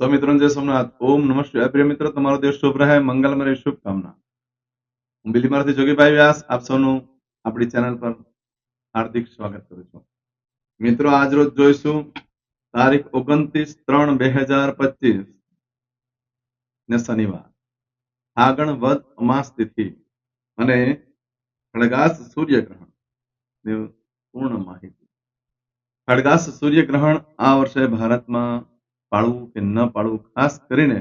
સ્વામિત્રણ સોમનાથ. ઓમ નમઃ પ્રિય મિત્રો, તમારો દિવસ શુભ રહે, મંગલમય શુભકામના. હું બિલીમારથી જોગીભાઈ વ્યાસ, આપ સૌનું આપણી ચેનલ પર હાર્દિક સ્વાગત કરું છું. મિત્રો, આજ રોજ જોઈશું તારીખ ઓગણત્રીસ ત્રણ બે હજાર પચીસ ને શનિવાર. ફાગણ વદ અમાસ તિથિ અને ખડગાસ સૂર્યગ્રહણ પૂર્ણ માહિતી. ખડગાસ સૂર્યગ્રહણ આ વર્ષે ભારતમાં પાળવું કે ન પાળવું? ખાસ કરીને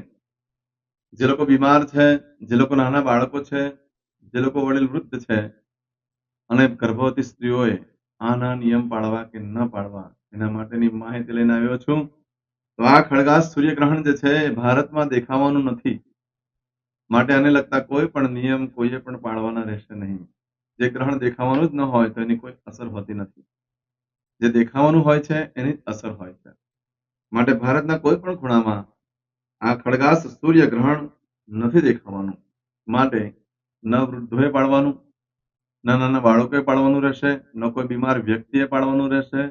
જે લોકો બીમાર છે, જે લોકો નાના બાળકો છે, જે લોકો વડીલ વૃદ્ધ છે અને ગર્ભવતી સ્ત્રીઓએ આના નિયમ પાળવા કે ન પાળવા એના માટેની માહિતી લઈને આવ્યો છું. તો આ ખડગાસ સૂર્યગ્રહણ જે છે એ ભારતમાં દેખાવાનું નથી. માટે આને લગતા કોઈ પણ નિયમ કોઈએ પણ પાળવાના રહેશે નહીં. જે ગ્રહણ દેખાવાનું જ ન હોય તો એની કોઈ અસર હોતી નથી. જે દેખાવાનું હોય છે એની જ અસર હોય છે. માટે ભારતના કોઈ પણ ખૂણામાં આ ખડગાસ સૂર્ય ગ્રહણ નથી દેખાવાનું. માટે ન વૃદ્ધોએ પાડવાનું, ન નાના બાળકોએ પાડવાનું રહેશે, ન કોઈ બીમાર વ્યક્તિએ પાડવાનું રહેશે,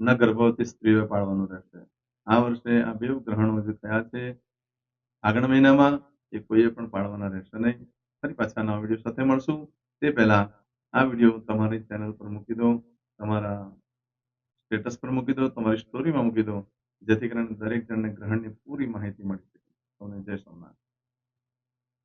ન ગર્ભવતી સ્ત્રીઓએ પાડવાનું રહેશે. આ વર્ષે આ બે ગ્રહણો જે થયા છે, આગળ મહિનામાં એ કોઈએ પણ પાડવાના રહેશે નહીં. ફરી પાછા નવા વીડિયો સાથે મળશું. તે પહેલા આ વીડિયો તમારી ચેનલ પર મૂકી દો, તમારા સ્ટેટસ પર મૂકી દો, તમારી સ્ટોરીમાં મૂકી દો. જેથી કરીને દરેક જણને ગ્રહણની પૂરી માહિતી મળી